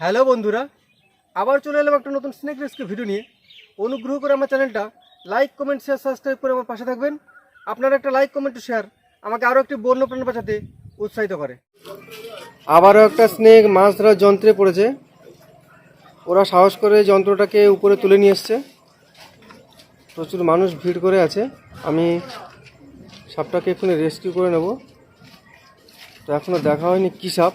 Hello বন্ধুরা, আবার চলে এলাম একটা নতুন স্নেক রেস্কিউ ভিডিও নিয়ে। অনুগ্রহ করে আমার চ্যানেলটা লাইক কমেন্ট শেয়ার সাবস্ক্রাইব করে আমার পাশে থাকবেন। আপনার একটা লাইক কমেন্ট শেয়ার আমাকে আরও একটি বন্য প্রাণ বাঁচাতে উৎসাহিত করে। আবারও একটা স্নেক মাছ ধরার যন্ত্রে পড়েছে। ওরা সাহস করে যন্ত্রটাকে উপরে তুলে নিয়ে এসছে। প্রচুর মানুষ ভিড় করে আছে। আমি সাপটাকে এক্ষুনি রেস্কিউ করে নেব। তো এখনও দেখা হয়নি কী সাপ।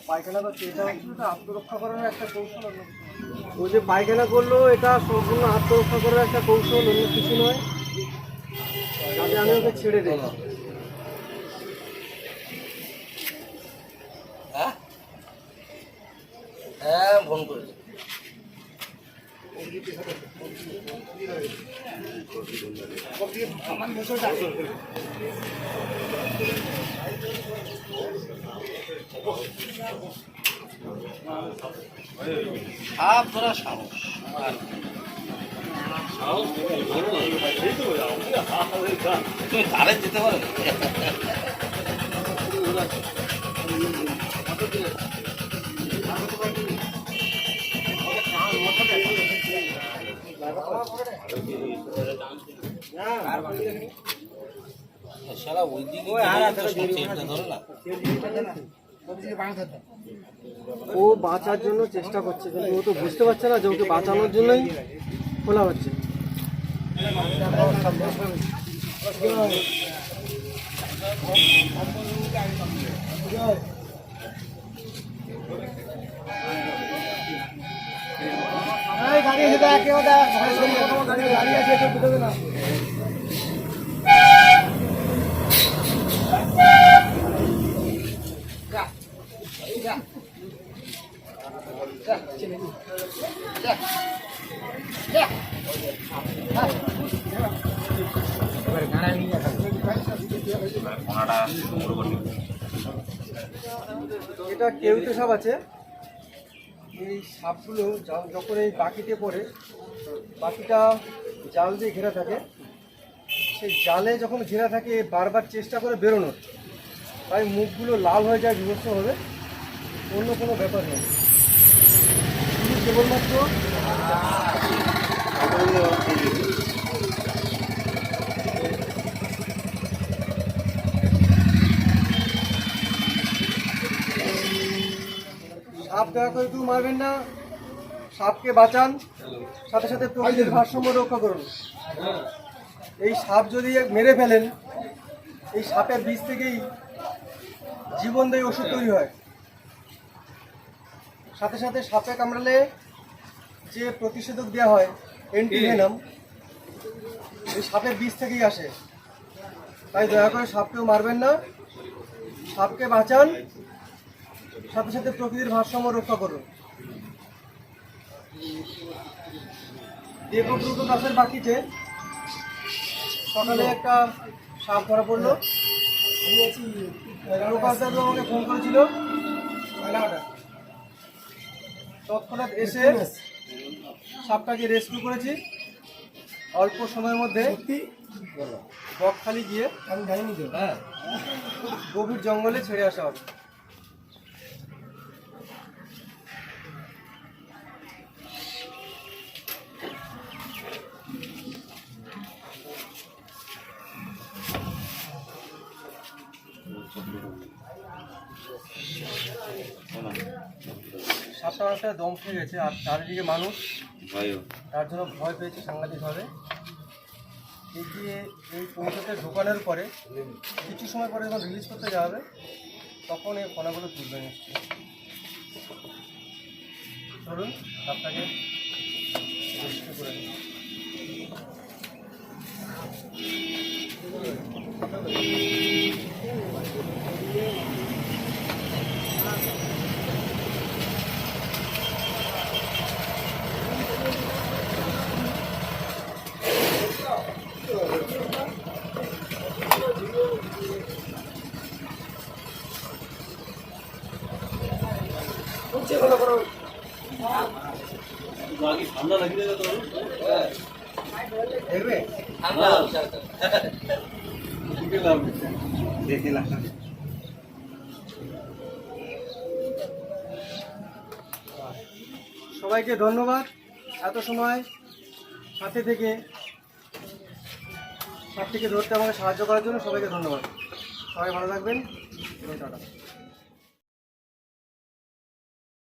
পায়খানা করছে এটা আত্মরক্ষা করার একটা কৌশল ও যে পায়খানা করল এটা সম্পূর্ণ আত্মরক্ষা করার একটা কৌশল অন্য কিছু নয়। যাতে আমি ওকে ছেড়ে দেই। হ্যাঁ? ফোন করেছে। সাপ ধরা সাহস। তারে যেতে পারো? সারা ওই দিকে ধরো না ও বাঁচার জন্য চেষ্টা করছে, কিন্তু ও তো বুঝতে পারছে না যে ওকে বাঁচানোর জন্যই খোলা হচ্ছে। এটা কেউটে সাপ আছে। এই সাপগুলো যখন এই বাকিতে পড়ে বাকিটা জাল দিয়ে ঘেরা থাকে। সেই জালে যখন ঘেরা থাকে, বারবার চেষ্টা করে বেরোনোর। তাই মুখগুলো লাল হয়ে যায়, বিভৎস হবে অন্য কোনো ব্যাপার নেই কেবলমাত্র সাপ দয়া করে কেউ মারবেন না। সাপকে বাঁচান। সাথে সাথে প্রকৃতির ভারসাম্য রক্ষা করুন। এই সাপ যদি মেরে ফেলেন, এই সাপের বীজ থেকেই জীবনদায়ী ওষুধ তৈরি হয়। সাথে সাথে সাপে কামড়ালে যে প্রতিষেধক দেওয়া হয় অ্যান্টিভেনাম এই সাপের বীজ থেকেই আসে। তাই দয়া করে সাপকেও মারবেন না। সাপকে বাঁচান। সাথে সাথে প্রকৃতির ভারসাম্য রক্ষা করুন দেবব্রত দাসের বাকিতে সকালে একটা সাপ ধরা পড়ল। দাদু আমাকে ফোন করেছিল। তৎক্ষণাৎ এসে সাপটাকে রেস্কিউ করেছি। অল্প সময়ের মধ্যে বকখালি গিয়ে আমি জানিনি তো। হ্যাঁ গভীর জঙ্গলে ছেড়ে আসা হবে। সাতটা অনেকটা দম খেয়ে গেছে আর চারিদিকে মানুষ। তার জন্য ভয় পেয়েছে সাংঘাতিকভাবে। এগিয়ে এই পৌঁছাতে ঢোকানোর পরে কিছু সময় পরে যখন রিলিজ করতে যাওয়া হবে তখন এই কণাগুলো তুলবে নিশ্চয়ই। চলুন আপনাকে করে। ঠান্ডা দেখলাম সবাইকে ধন্যবাদ এত সময় সাথে থেকে সাথে থেকে ধরতে আমাকে সাহায্য করার জন্য সবাইকে ধন্যবাদ। সবাই ভালো থাকবেন। এবং টাটা।